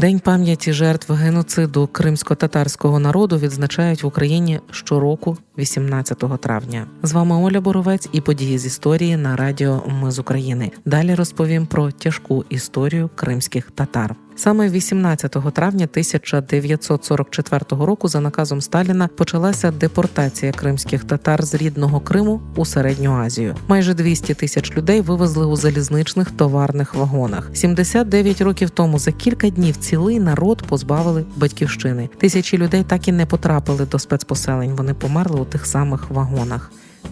День пам'яті жертв геноциду кримсько-татарського народу відзначають в Україні щороку, 18 травня. З вами Оля Боровець і події з історії на радіо Ми з України. Далі розповім про тяжку історію кримських татар. Саме 18 травня 1944 року за наказом Сталіна почалася депортація кримських татар з рідного Криму у середню Азію. Майже 200 тисяч людей вивезли у залізничних товарних вагонах. 79 років тому за кілька днів цілий народ позбавили батьківщини. Тисячі людей так і не потрапили до спецпоселень. Вони померли у тих самих вагонах.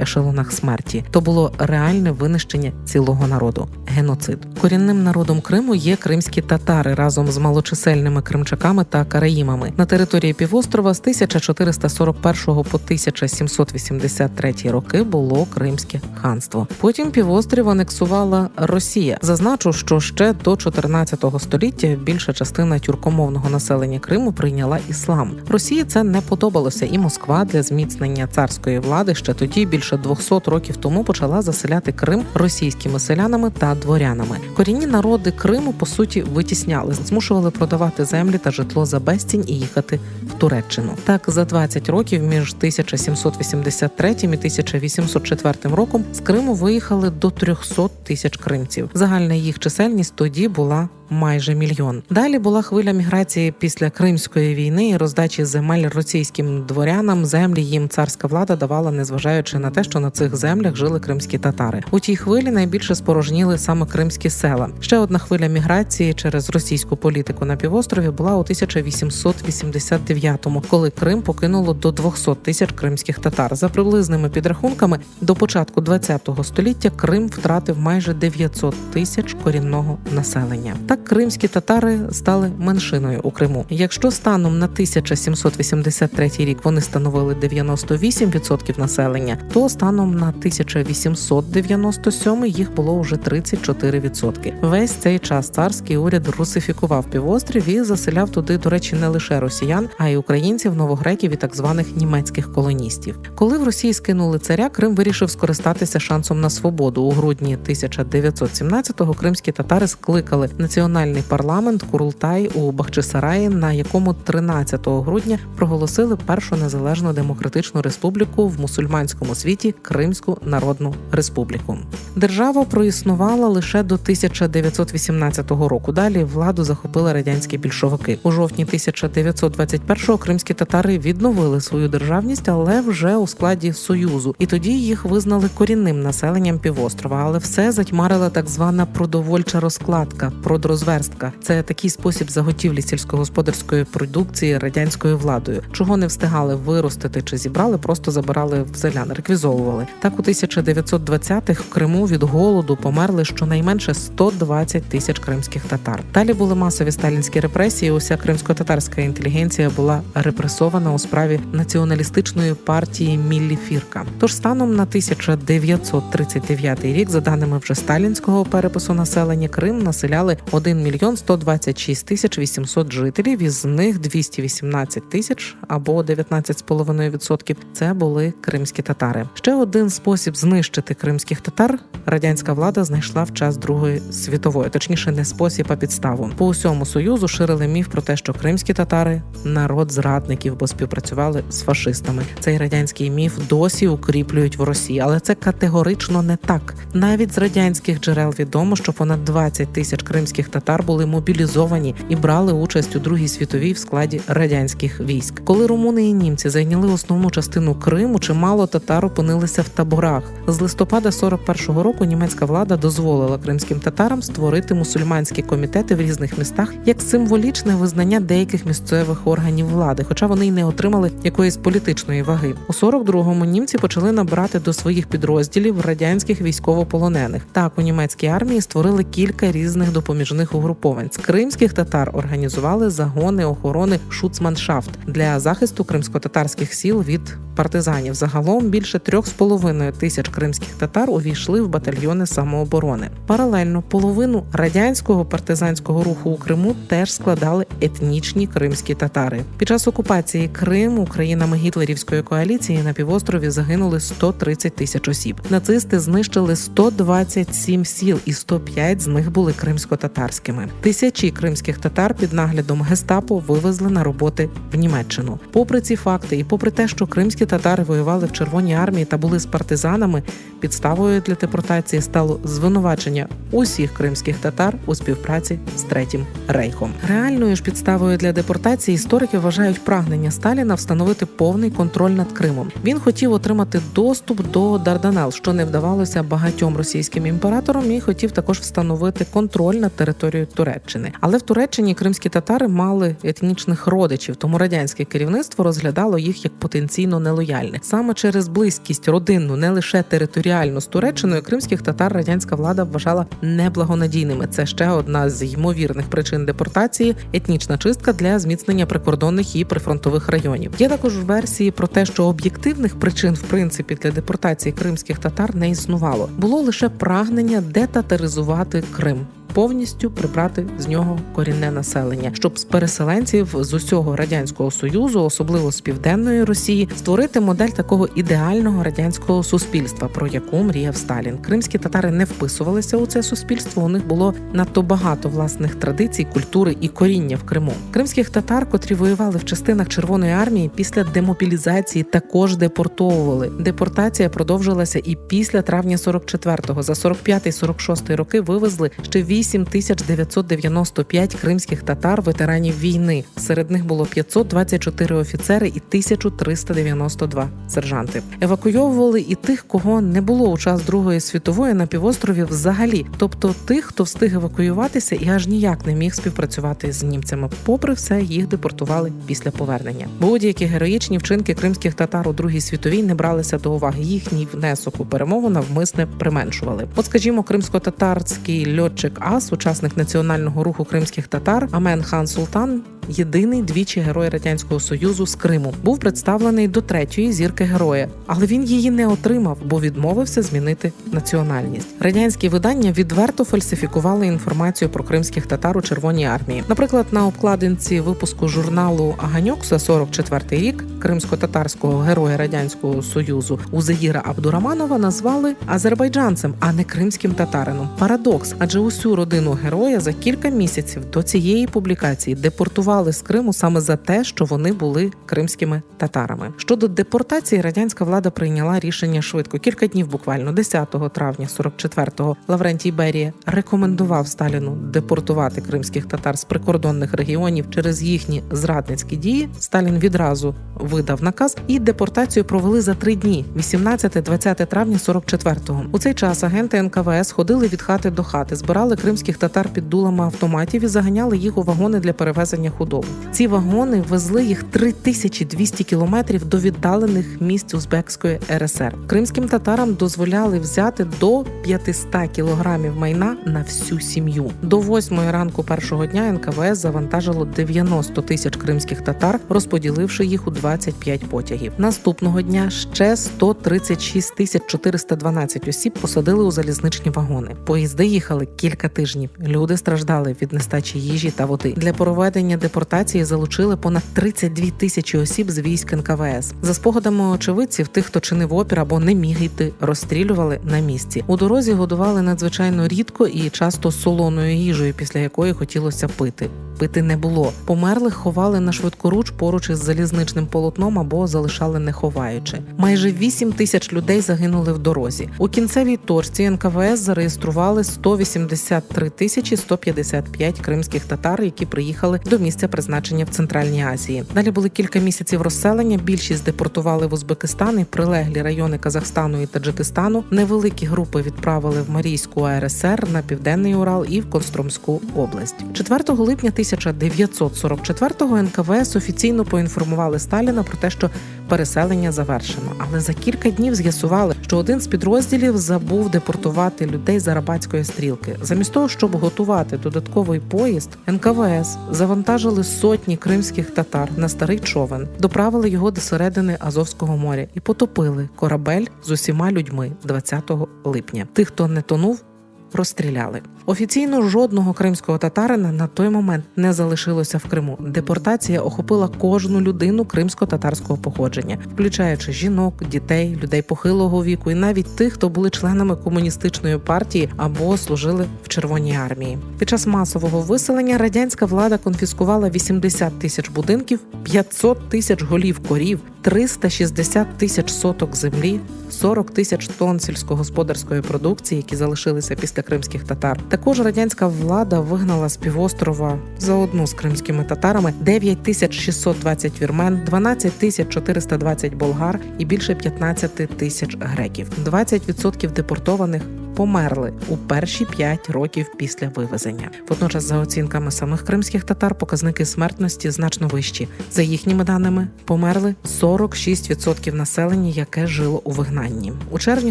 Ешелонах смерті то було реальне винищення цілого народу геноцид. Корінним народом Криму є кримські татари разом з малочисельними кримчаками та караїмами на території півострова з 1441 по 1783 роки було Кримське ханство. Потім півострів анексувала Росія. Зазначу, що ще до 14 століття більша частина тюркомовного населення Криму прийняла іслам. Росії це не подобалося, і Москва для зміцнення царської влади ще тоді більше 200 років тому почала заселяти Крим російськими селянами та дворянами. Корінні народи Криму по суті витісняли, змушували продавати землі та житло за безцінь і їхати в Туреччину. Так за 20 років між 1783 і 1804 роком з Криму виїхали до 300 тисяч кримців. Загальна їх чисельність тоді була майже мільйон. Далі була хвиля міграції після Кримської війни і роздачі земель російським дворянам. Землі їм царська влада давала, незважаючи на те, що на цих землях жили кримські татари. У тій хвилі найбільше спорожніли саме кримські села. Ще одна хвиля міграції через російську політику на півострові була у 1889-му, коли Крим покинуло до 200 тисяч кримських татар. За приблизними підрахунками, до початку ХХ століття Крим втратив майже 900 тисяч корінного населення. Так кримські татари стали меншиною у Криму. Якщо станом на 1783 рік вони становили 98% населення, то станом на 1897 їх було вже 34%. Весь цей час царський уряд русифікував півострів і заселяв туди, до речі, не лише росіян, а й українців, новогреків і так званих німецьких колоністів. Коли в Росії скинули царя, Крим вирішив скористатися шансом на свободу. У грудні 1917-го кримські татари скликали національний парламент Курултай у Бахчисараї, на якому 13 грудня проголосили першу незалежну демократичну республіку в мусульманському світі Кримську Народну Республіку. Держава проіснувала лише до 1918 року. Далі владу захопили радянські більшовики. У жовтні 1921-го кримські татари відновили свою державність, але вже у складі союзу. І тоді їх визнали корінним населенням півострова. Але все затьмарила так звана продовольча розкладка, продрозверстка. Це такий спосіб заготівлі сільськогосподарської продукції радянською владою, чого не встигали виростити чи зібрали, просто забирали в селян, реквізовували. Так у 1920-х в Криму від голоду померли щонайменше 120 тисяч кримських татар. Далі були масові сталінські репресії. Уся кримсько-татарська інтелігенція була репресована у справі націоналістичної партії Міллі Фірка. Тож станом на 1939 рік, за даними вже сталінського перепису населення, Крим населяли 1 мільйон 126 тисяч 800 жителів. Із них 218 тисяч або 19,5% – це були кримські татари. Ще один спосіб знищити кримських татар радянська влада знайшла в час Другої світової, точніше, не спосіб, а підставу. По усьому союзу ширили міф про те, що кримські татари народ зрадників, бо співпрацювали з фашистами. Цей радянський міф досі укріплюють в Росії, але це категорично не так. Навіть з радянських джерел відомо, що понад 20 тисяч кримських татар були мобілізовані і брали участь у Другій світовій в складі радянських військ. Коли румуни і німці зайняли основну частину Криму, чимало татар опинилися в таборах. З листопада 41-го року німецька влада дозволила кримським татарам створити мусульманські комітети в різних містах як символічне визнання деяких місцевих органів влади, хоча вони й не отримали якоїсь політичної ваги. У 42-му німці почали набирати до своїх підрозділів радянських військовополонених. Так у німецькій армії створили кілька різних допоміжних угруповань. З кримських татар організували загони охорони Шуцманшафт для захисту кримсько-татарських сіл від партизанів. Загалом більше трьох з половиною тисяч кримських татар увійшли в батальйони самооборони. Паралельно половину радянського партизанського руху у Криму теж складали етнічні кримські татари. Під час окупації Криму країнами гітлерівської коаліції на півострові загинули 130 тисяч осіб. Нацисти знищили 127 сіл, і 105 з них були кримсько-татарські. Царськими. Тисячі кримських татар під наглядом гестапо вивезли на роботи в Німеччину. Попри ці факти, і попри те, що кримські татари воювали в Червоній армії та були з партизанами, підставою для депортації стало звинувачення усіх кримських татар у співпраці з третім рейхом. Реальною ж підставою для депортації історики вважають прагнення Сталіна встановити повний контроль над Кримом. Він хотів отримати доступ до Дарданел, що не вдавалося багатьом російським імператорам, і хотів також встановити контроль над територією Туреччини. Але в Туреччині кримські татари мали етнічних родичів, тому радянське керівництво розглядало їх як потенційно нелояльних. Саме через близькість родинну, не лише територіальну з Туреччиною, кримських татар радянська влада вважала неблагонадійними. Це ще одна з ймовірних причин депортації етнічна чистка для зміцнення прикордонних і прифронтових районів. Є також версії про те, що об'єктивних причин в принципі для депортації кримських татар не існувало. Було лише прагнення детатаризувати Крим. Повністю прибрати з нього корінне населення, щоб з переселенців з усього радянського союзу, особливо з південної Росії, створити модель такого ідеального радянського суспільства, про яку мріяв Сталін. Кримські татари не вписувалися у це суспільство. У них було надто багато власних традицій, культури і коріння в Криму. Кримських татар, котрі воювали в частинах Червоної армії, після демобілізації також депортовували. Депортація продовжилася і після травня 44-го. За 45-46 роки вивезли ще 8995 кримських татар, ветеранів війни. Серед них було 524 офіцери і 1392 сержанти. Евакуйовували і тих, кого не було у час Другої світової на півострові взагалі, тобто тих, хто встиг евакуюватися і аж ніяк не міг співпрацювати з німцями. Попри все, їх депортували після повернення. Будь-які героїчні вчинки кримських татар у Другій світовій не бралися до уваги. Їхній внесок у перемогу навмисне применшували. От, скажімо, кримсько-татарський льотчик Ас, учасник національного руху кримських татар, Амен Хан Султан. Єдиний двічі герой радянського союзу з Криму був представлений до третьої зірки героя, але він її не отримав, бо відмовився змінити національність. Радянські видання відверто фальсифікували інформацію про кримських татар у Червоній армії. Наприклад, на обкладинці випуску журналу Аганьок за 44-й рік кримсько-татарського героя радянського союзу Узеїра Абдураманова назвали азербайджанцем, а не кримським татарином. Парадокс, адже усю родину героя за кілька місяців до цієї публікації депортували з Криму саме за те, що вони були кримськими татарами. Щодо депортації, радянська влада прийняла рішення швидко. Кілька днів, буквально 10 травня 44-го, Лаврентій Берія рекомендував Сталіну депортувати кримських татар з прикордонних регіонів через їхні зрадницькі дії. Сталін відразу видав наказ, і депортацію провели за три дні: 18-20 травня 44-го. У цей час агенти НКВС ходили від хати до хати, збирали кримських татар під дулами автоматів і заганяли їх у вагони для перевезення худоби. Ці вагони везли їх 3200 кілометрів до віддалених місць Узбекської РСР. Кримським татарам дозволяли взяти до 500 кілограмів майна на всю сім'ю. До восьмої ранку першого дня НКВС завантажило 90 тисяч кримських татар, розподіливши їх у 25 потягів. Наступного дня ще 136 тисяч 412 осіб посадили у залізничні вагони. Поїзди їхали кілька тижнів. Люди страждали від нестачі їжі та води. Для проведення депортації залучили понад 32 тисячі осіб з військ НКВС. За спогадами очевидців, тих, хто чинив опір або не міг йти, розстрілювали на місці. У дорозі годували надзвичайно рідко і часто солоною їжею, після якої хотілося пити. Пити не було. Померлих ховали на швидкоруч поруч із залізничним полотном або залишали не ховаючи. Майже 8 тисяч людей загинули в дорозі. У кінцевій торці НКВС зареєстрували 180 3155 кримських татар, які приїхали до місця призначення в Центральній Азії. Далі були кілька місяців розселення. Більшість депортували в Узбекистан і прилеглі райони Казахстану і Таджикистану. Невеликі групи відправили в Марійську АРСР на південний Урал і в Костромську область. 4 липня 1944-го НКВС офіційно поінформували Сталіна про те, що переселення завершено. Але за кілька днів з'ясували, що один з підрозділів забув депортувати людей з Арабатської стрілки. Замість того, щоб готувати додатковий поїзд, НКВС завантажили сотні кримських татар на старий човен, доправили його до середини Азовського моря і потопили корабель з усіма людьми 20 липня. Тих, хто не тонув. Розстріляли. Офіційно жодного кримського татарина на той момент не залишилося в Криму. Депортація охопила кожну людину кримсько-татарського походження, включаючи жінок, дітей, людей похилого віку і навіть тих, хто були членами комуністичної партії або служили в Червоній армії. Під час масового виселення радянська влада конфіскувала 80 тисяч будинків, 500 тисяч голів корів, 360 тисяч соток землі, 40 тисяч тонн сільськогосподарської продукції, які залишилися після кримських татар. Також радянська влада вигнала з півострова заодно з кримськими татарами 9 тисяч 620 вірмен, 12 тисяч 420 болгар і більше 15 тисяч греків. 20% депортованих померли у перші 5 років після вивезення. Водночас, за оцінками самих кримських татар, показники смертності значно вищі. За їхніми даними, померли 46% населення, яке жило у вигнанні. У червні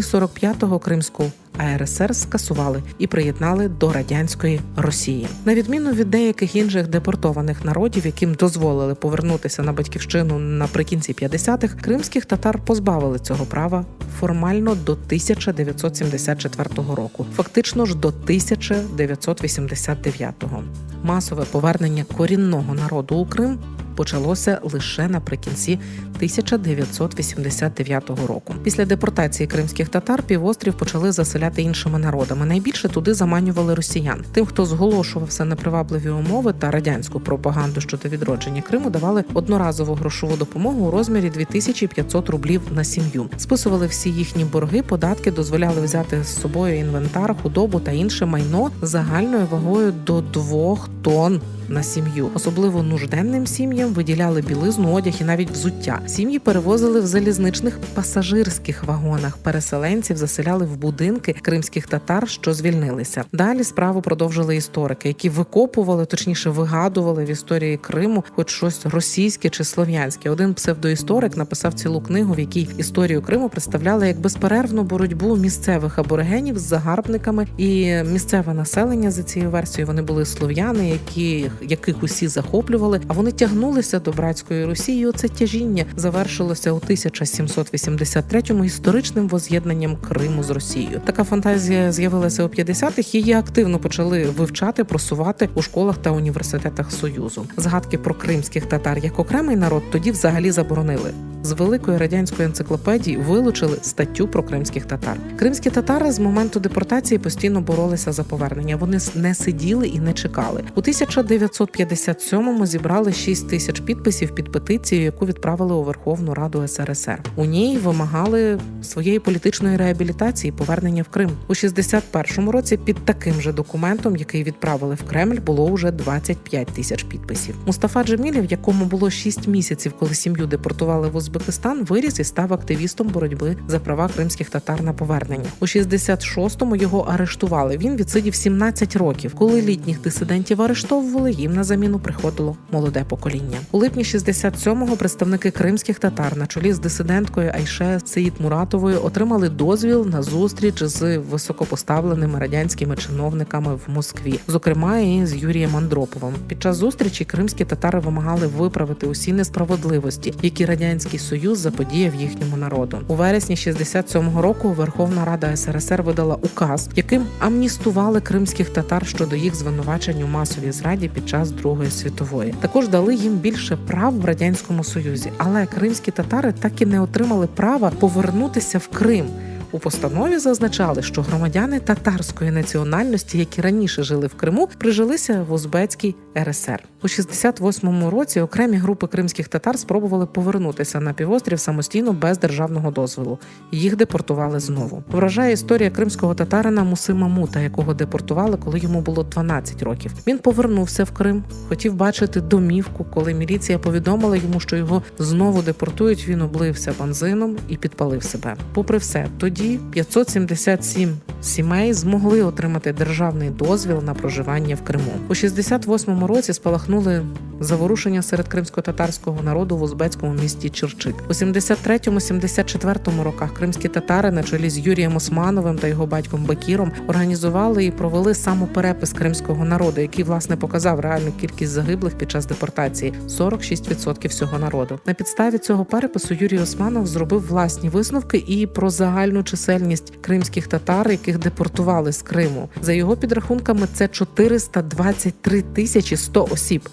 45-го Кримську АРСР скасували і приєднали до радянської Росії. На відміну від деяких інших депортованих народів, яким дозволили повернутися на батьківщину наприкінці 50-х, кримських татар позбавили цього права формально до 1974 року, фактично ж до 1989-го. Масове повернення корінного народу у Крим почалося лише наприкінці 1989 року. Після депортації кримських татар півострів почали заселяти іншими народами. Найбільше туди заманювали росіян. Тим, хто зголошувався непривабливі умови та радянську пропаганду щодо відродження Криму, давали одноразову грошову допомогу у розмірі 2500 рублів на сім'ю. Списували всі їхні борги, податки дозволяли взяти з собою інвентар, худобу та інше майно загальною вагою до 2 тонн на сім'ю. Особливо нужденним сім'ям виділяли білизну, одяг і навіть взуття. Сім'ї перевозили в залізничних пасажирських вагонах. Переселенців заселяли в будинки кримських татар, що звільнилися. Далі справу продовжили історики, які викопували, точніше вигадували в історії Криму, хоч щось російське чи слов'янське. Один псевдоісторик написав цілу книгу, в якій історію Криму представляли як безперервну боротьбу місцевих аборигенів з загарбниками і місцеве населення за цією версією. Вони були слов'яни, які яких усі захоплювали, а вони тягнулися до братської Росії. Оце тяжіння завершилося у 1783-му історичним воз'єднанням Криму з Росією. Така фантазія з'явилася у 50-х, Її активно почали вивчати, просувати у школах та університетах Союзу. Згадки про кримських татар як окремий народ тоді взагалі заборонили. З великої радянської енциклопедії вилучили статтю про кримських татар. Кримські татари з моменту депортації постійно боролися за повернення. Вони не сиділи і не чекали. У 1957-му зібрали 6 тисяч підписів під петицію, яку відправили у Верховну Раду СРСР. У ній вимагали своєї політичної реабілітації, повернення в Крим у 61-му році. Під таким же документом, який відправили в Кремль, було уже 25 тисяч підписів. Мустафа Джемілів, якому було 6 місяців, коли сім'ю депортували в Узбекистан, виріс і став активістом боротьби за права кримських татар на повернення. У 66-му його арештували. Він відсидів 17 років. Коли літніх дисидентів арештовували, їм на заміну приходило молоде покоління. У липні 67-го представники кримських татар на чолі з дисиденткою Айше Сеїд Муратовою отримали дозвіл на зустріч з високопоставленими радянськими чиновниками в Москві, зокрема і з Юрієм Андроповим. Під час зустрічі кримські татари вимагали виправити усі несправедливості, які радянський союз заподіяв їхньому народу. У вересні 67-го року Верховна Рада СРСР видала указ, яким амністували кримських татар щодо їх звинувачень у масовій зраді під час Другої світової. Також дали їм більше прав в радянському союзі, але кримські татари так і не отримали права повернутися в Крим. У постанові зазначали, що громадяни татарської національності, які раніше жили в Криму, прижилися в Узбецькій РСР. У 68-му році окремі групи кримських татар спробували повернутися на півострів самостійно без державного дозволу. Їх депортували знову. Вражає історія кримського татарина Мусима Мута, якого депортували, коли йому було 12 років. Він повернувся в Крим, хотів бачити домівку. Коли міліція повідомила йому, що його знову депортують, він облився бензином і підпалив себе. Попри все, тоді 577 сімей змогли отримати державний дозвіл на проживання в Криму. У 68-му році спалахнули заворушення серед кримсько-татарського народу в узбецькому місті Черчик. У 73-74 роках кримські татари на чолі з Юрієм Османовим та його батьком Бакіром організували і провели самоперепис кримського народу, який власне показав реальну кількість загиблих під час депортації 46% всього народу. На підставі цього перепису Юрій Османов зробив власні висновки і про загальну чисельність кримських татар, яких депортували з Криму. За його підрахунками, це 423 тисячі 100 осіб.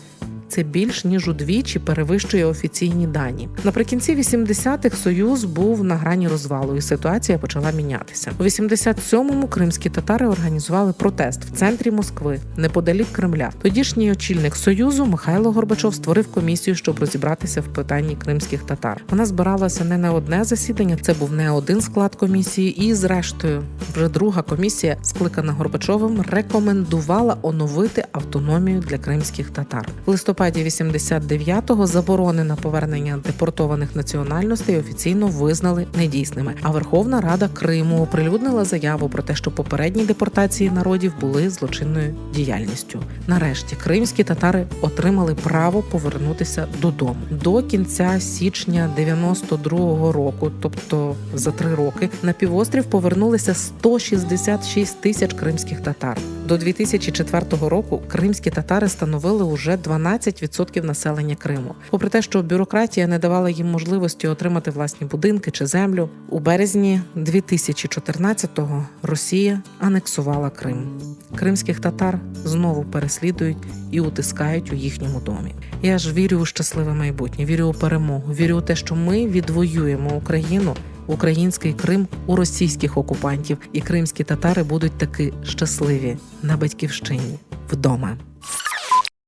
Це більш ніж удвічі перевищує офіційні дані. Наприкінці 80-х союз був на грані розвалу, і ситуація почала мінятися. У 87-му кримські татари організували протест в центрі Москви, неподалік Кремля. Тодішній очільник союзу Михайло Горбачов створив комісію, щоб розібратися в питанні кримських татар. Вона збиралася не на одне засідання. Це був не один склад комісії, і зрештою, вже друга комісія, скликана Горбачовим, рекомендувала оновити автономію для кримських татар. В листопаді 89-го заборони на повернення депортованих національностей офіційно визнали недійсними. А Верховна Рада Криму оприлюднила заяву про те, що попередні депортації народів були злочинною діяльністю. Нарешті кримські татари отримали право повернутися додому до кінця січня 92-го року, тобто за три роки, на півострів повернулися 166 тисяч кримських татар. До 2004 року кримські татари становили уже 12% населення Криму. Попри те, що бюрократія не давала їм можливості отримати власні будинки чи землю, у березні 2014-го Росія анексувала Крим. Кримських татар знову переслідують і утискають у їхньому домі. Я ж вірю у щасливе майбутнє, вірю у перемогу, вірю у те, що ми відвоюємо Україну. Український Крим у російських окупантів, і кримські татари будуть таки щасливі на батьківщині вдома.